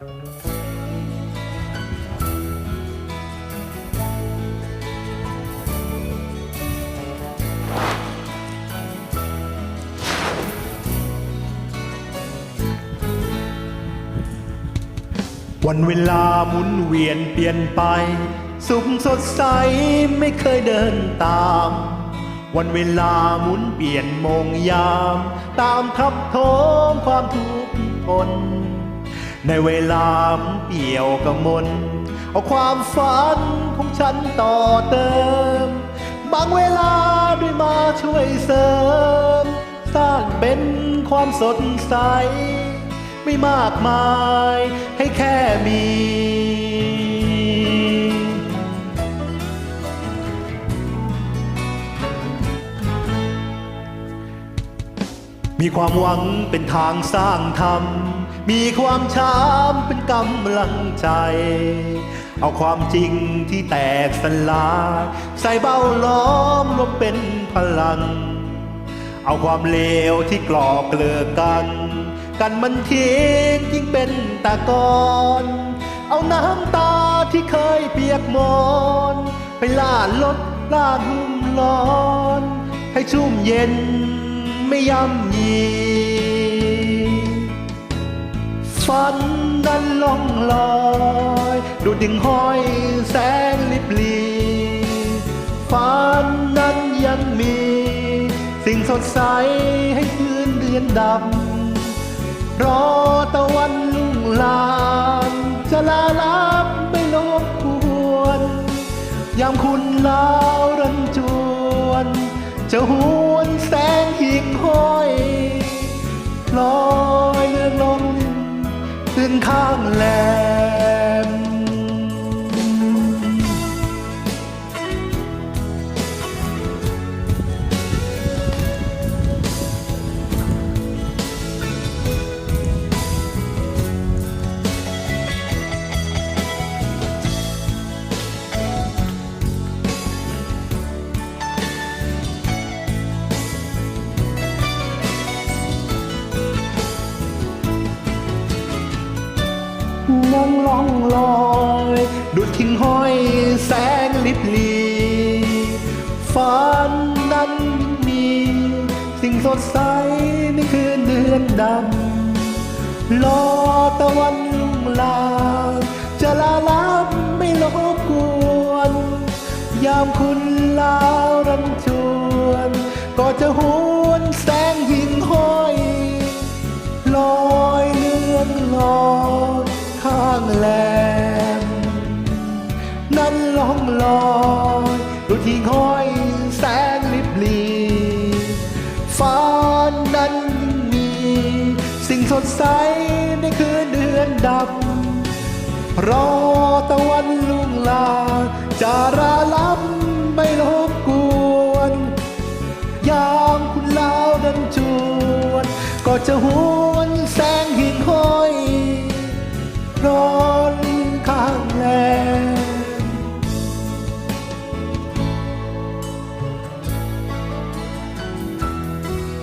วันเวลาหมุนเวียนเปลี่ยนไป สุขสดใสไม่เคยเดินตาม วันเวลาหมุนเปลี่ยนมงยาม ตามทับโทมความทุกข์ทน ในเวลาเปี่ยวกับมนเอาความฝันของฉันต่อเติม บางเวลาด้วยมาช่วยเสริม สร้างเป็นความสดใส ไม่มากมายให้แค่มี มีความหวังเป็นทางสร้างธรรม มีความช้ำเป็นกำลังใจ เอาความจริงที่แตกสลายใส่เบ้าล้อมรวมเป็นพลัง เอาความเลวที่กลอกเกลือกัน กันมันทิ้งยิ่งเป็นตะกอนเอาน้ำตาที่เคยเปียกมอน ไปล่าลดล่าหุ้มร้อน ให้ชุ่มเย็นไม่ย่ำยี ฝันนั้นล่องลอยดูดิ่งห้อยแสงลิบลีฝันนั้นยังมี สิ่งสดใสให้คืนเดือนดำรอตะวันลุ่งลามจะลาลับไม่ลบกวนยามคุณลาวรันจวน จะหวนแสงหิ่งห้อย ขึ้นข้างแหลม นั่งล่องลอยดุดทิ้งห้อยแสงลิบลีฝันนั้นมี สิ่งสดใสในคืนเดือนดำรอตะวันลุ่งลาจะลาลับไม่ลบกวน ยามคุณลารันจวน ก็จะหู ที่ห้อยแสงลิบลีฟ้านั้นมี สิ่งสดใสในคืนเดือนดำรอตะวันลุงลาจะระล้ำไม่ลบกวนยามคุณลาวดันจวน ก็จะหู